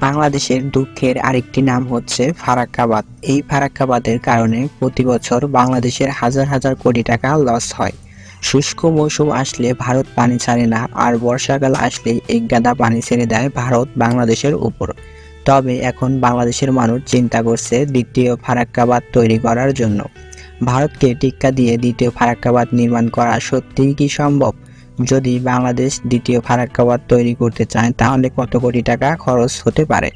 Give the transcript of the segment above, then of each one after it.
বাংলাদেশের দুঃখের আরেকটি নাম হচ্ছে ফারাক্কাবাদ। এই ফারাক্কাবাদের কারণে প্রতি বছর বাংলাদেশের হাজার হাজার কোটি টাকা লস হয়। শুষ্ক মৌসুম আসলে ভারত পানি ছাড়ে না, আর বর্ষাকাল আসলে এক গাদা পানি ছেড়ে দেয় ভারত বাংলাদেশের উপর। তবে এখন বাংলাদেশের মানুষ চিন্তা করছে দ্বিতীয় ফারাক্কাবাদ তৈরি করার জন্য। ভারতকে টিক্কা দিয়ে দ্বিতীয় ফারাক্কাবাদ নির্মাণ করা সত্যিই কি সম্ভব? যদি বাংলাদেশ দ্বিতীয় ফারাক্কাবাদ তৈরি করতে চায়, তাহলে কত কোটি টাকা খরচ হতে পারে?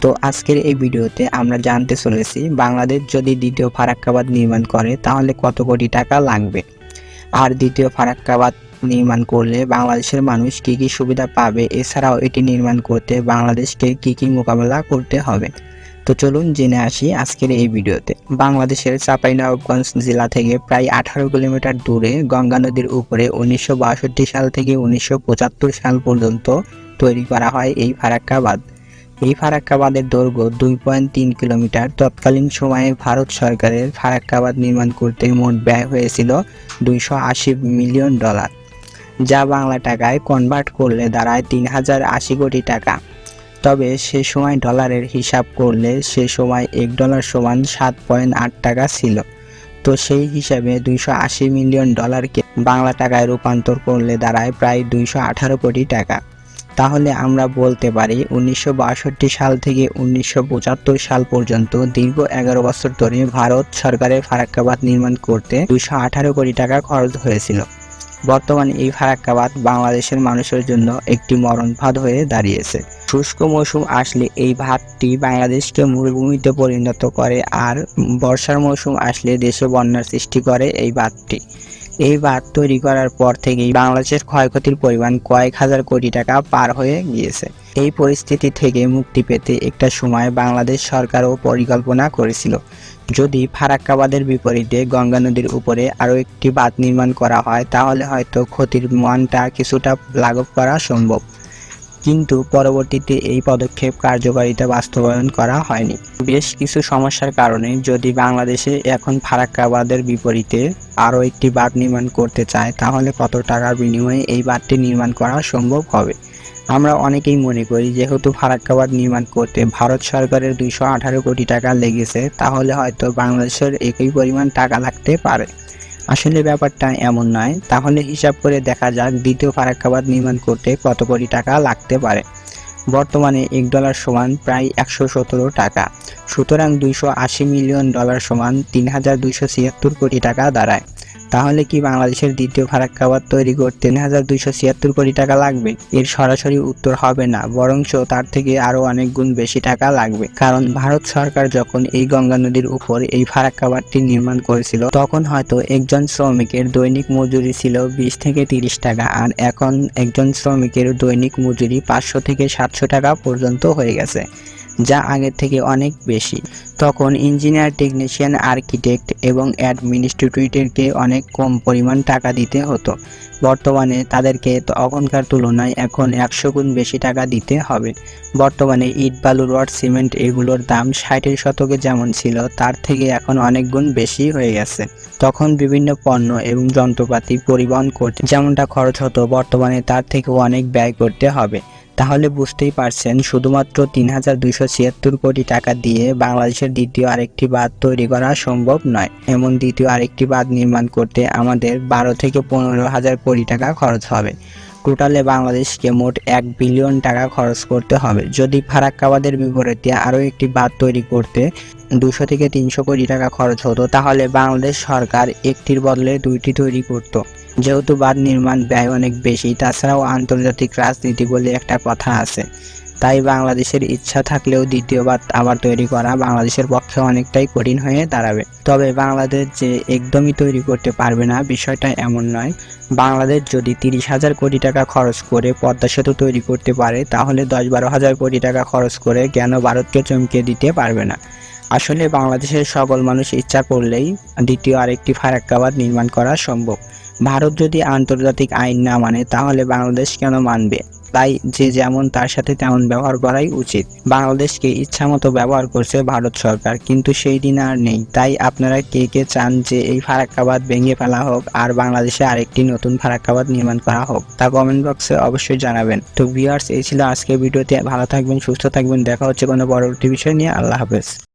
তো আজকের এই ভিডিওতে আমরা জানতে চলেছি, বাংলাদেশ যদি দ্বিতীয় ফারাক্কাবাদ নির্মাণ করে, তাহলে কত কোটি টাকা লাগবে? আর দ্বিতীয় ফারাক্কাবাদ নির্মাণ করলে বাংলাদেশের মানুষ কি কি সুবিধা পাবে? এছাড়াও এটি নির্মাণ করতে বাংলাদেশকে কি কি মোকাবেলা করতে হবে? তো চলুন জেনে আসি আজকের এই ভিডিওতে। বাংলাদেশের চাঁপাইনবাবগঞ্জ জেলা থেকে প্রায় আঠারো কিলোমিটার দূরে গঙ্গা নদীর উপরে উনিশশো বাষট্টি সাল থেকে উনিশশো পঁচাত্তর সাল পর্যন্ত তৈরি করা হয় এই ফারাক্কাবাদ। এই ফারাক্কাবাদের দৈর্ঘ্য দুই পয়েন্ট তিন কিলোমিটার। তৎকালীন সময়ে ভারত সরকারের ফারাক্কাবাদ নির্মাণ করতে মোট ব্যয় হয়েছিল দুইশো আশি মিলিয়ন ডলার, যা বাংলা টাকায় কনভার্ট করলে দাঁড়ায় তিন হাজার আশি কোটি টাকা। তবে সে সময় ডলারের হিসাব করলে সে সময় এক ডলার সমান সাত পয়েন্ট আট টাকা ছিল। তো সেই হিসাবে দুইশো আশি মিলিয়ন ডলারকে বাংলা টাকায় রূপান্তর করলে দাঁড়ায় প্রায় দুইশো আঠারো কোটি টাকা। তাহলে আমরা বলতে পারি উনিশশো বাষট্টি সাল থেকে উনিশশো পঁচাত্তর সাল পর্যন্ত দীর্ঘ এগারো বছর ধরে ভারত সরকারের ফারাক্কাবাদ নির্মাণ করতে আঠারো কোটি টাকা খরচ হয়েছিল। বর্তমানে এই ফারাক্কাবাদ বাংলাদেশের মানুষের জন্য একটি মরণ ভাত হয়ে দাঁড়িয়েছে। শুষ্ক মৌসুম আসলে এই ভাতটি বাংলাদেশকে মরুভূমিতে পরিণত করে, আর বর্ষার মৌসুম আসলে দেশে বন্যার সৃষ্টি করে এই বাঁধটি এই বাঁধ তৈরি করার পর থেকেই বাংলাদেশের ক্ষয়ক্ষতির পরিমাণ কয়েক হাজার কোটি টাকা পার হয়ে গিয়েছে। এই পরিস্থিতি থেকে মুক্তি পেতে একটা সময় বাংলাদেশ সরকারও পরিকল্পনা করেছিল। যদি ফারাক্কাবাদের বিপরীতে গঙ্গা নদীর উপরে আরও একটি বাঁধ নির্মাণ করা হয়, তাহলে হয়তো ক্ষতির মানটা কিছুটা লাঘব করা সম্ভব। কিন্তু পরবর্তীতে এই পদক্ষেপ কার্যকারিতা বাস্তবায়ন করা হয়নি। বেশ কিছু সমস্যার কারণে যদি বাংলাদেশে এখন ফারাক্কাবাদের বিপরীতে আরও একটি বাঁধ নির্মাণ করতে চায়, তাহলে কত টাকার বিনিময়ে এই বাঁধটি নির্মাণ করা সম্ভব হবে? আমরা অনেকেই মনে করি, যেহেতু ফারাক্কাবাদ নির্মাণ করতে ভারত সরকারের দুইশো আঠারো কোটি টাকা লেগেছে, তাহলে হয়তো বাংলাদেশের একই পরিমাণ টাকা লাগতে পারে। আসলে ব্যাপারটা এমন নয়। তাহলে হিসাব করে দেখা যাক দ্বিতীয় ফারাক্কাবাদ নির্মাণ করতে কত কোটি টাকা লাগতে পারে। বর্তমানে এক ডলার সমান প্রায় একশো সতেরো টাকা। সুতরাং দুইশো আশি মিলিয়ন ডলার সমান তিন হাজার দুইশো ছিয়াত্তর কোটি টাকা দাঁড়ায়। তাহলে কি বাংলাদেশের দ্বিতীয় ফারাক্কাবাদ তৈরি করতে তিন হাজার দুইশো ছিয়াত্তর কোটি টাকা লাগবে? এর সরাসরি উত্তর হবে না, বরঞ্চ তার থেকে আরও অনেক গুণ বেশি টাকা লাগবে। কারণ ভারত সরকার যখন এই গঙ্গা নদীর উপর এই ফারাক্কাবাদটি নির্মাণ করেছিল, তখন হয়তো একজন শ্রমিকের দৈনিক মজুরি ছিল বিশ থেকে তিরিশ টাকা, আর এখন একজন শ্রমিকের দৈনিক মজুরি পাঁচশো থেকে সাতশো টাকা পর্যন্ত হয়ে গেছে। যা আগের থেকে অনেক বেশি। তখন ইঞ্জিনিয়ার, টেকনিশিয়ান, আর্কিটেক্ট এবং অ্যাডমিনিস্ট্রেটরকে অনেক কম পরিমাণ টাকা দিতে হতো। বর্তমানে তাদেরকে তখনকার তুলনায় এখন একশো গুণ বেশি টাকা দিতে হবে। বর্তমানে ইট, বালু, রড, সিমেন্ট এগুলোর দাম ষাটের শতকে যেমন ছিল, তার থেকে এখন অনেক গুণ বেশি হয়ে গেছে। তখন বিভিন্ন পণ্য এবং যন্ত্রপাতি পরিবহন করতে যেমনটা খরচ হতো, বর্তমানে তার থেকেও অনেক ব্যয় করতে হবে। তাহলে বুঝতেই পারছেন, শুধুমাত্র তিন হাজার দুইশো ছিয়াত্তর কোটি টাকা দিয়ে বাংলাদেশের দ্বিতীয় আরেকটি বাঁধ তৈরি করা সম্ভব নয়। এমন দ্বিতীয় আরেকটি বাঁধ নির্মাণ করতে আমাদের বারো থেকে পনেরো হাজার কোটি টাকা খরচ হবে। টোটালে বাংলাদেশকে মোট এক বিলিয়ন টাকা খরচ করতে হবে। যদি ফারাক্কাবাদের বিপরীতে আরও একটি বাঁধ তৈরি করতে দুশো থেকে তিনশো কোটি টাকা খরচ হতো, তাহলে বাংলাদেশ সরকার একটির বদলে দুইটি তৈরি করত। যেহেতু বাঁধ নির্মাণ ব্যয় অনেক বেশি, তাছাড়াও আন্তর্জাতিক রাজনীতি বলে একটা কথা আছে। তাই বাংলাদেশের ইচ্ছা থাকলেও দ্বিতীয় বাঁধ আবার তৈরি করা বাংলাদেশের পক্ষে অনেকটাই কঠিন হয়ে দাঁড়াবে। তবে বাংলাদেশ যে একদমই তৈরি করতে পারবে না, বিষয়টা এমন নয়। বাংলাদেশ যদি তিরিশ হাজার কোটি টাকা খরচ করে পদ্মা সেতু তৈরি করতে পারে, তাহলে দশ বারো হাজার কোটি টাকা খরচ করে কেন ভারতকে চমকে দিতে পারবে না? আসলে বাংলাদেশের সকল মানুষ ইচ্ছা করলেই দ্বিতীয় আরেকটি ফারাক্কাবাদ নির্মাণ করা সম্ভব। ভারত যদি আন্তর্জাতিক আইন না মানে তাহলে বাংলাদেশ কেন মানবে? তাই যে যেমন তার সাথে তেমন ব্যবহার করাই উচিত। বাংলাদেশকে ইচ্ছামতো ব্যবহার করছে ভারত সরকার, কিন্তু সেই দিন আর নেই। তাই আপনারা কে কে চান যে এই ফারাক্কাবাদ ভেঙে ফেলা হোক, আর বাংলাদেশে আরেকটি নতুন ফারাক্কাবাদ নির্মাণ করা হোক, তা কমেন্ট বক্সে অবশ্যই জানাবেন। তো ভিউয়ার্স, এই ছিল আজকের ভিডিওতে। ভালো থাকবেন, সুস্থ থাকবেন। দেখা হচ্ছে কোনো পরবর্তী বিষয় নিয়ে। আল্লাহ হাফেজ।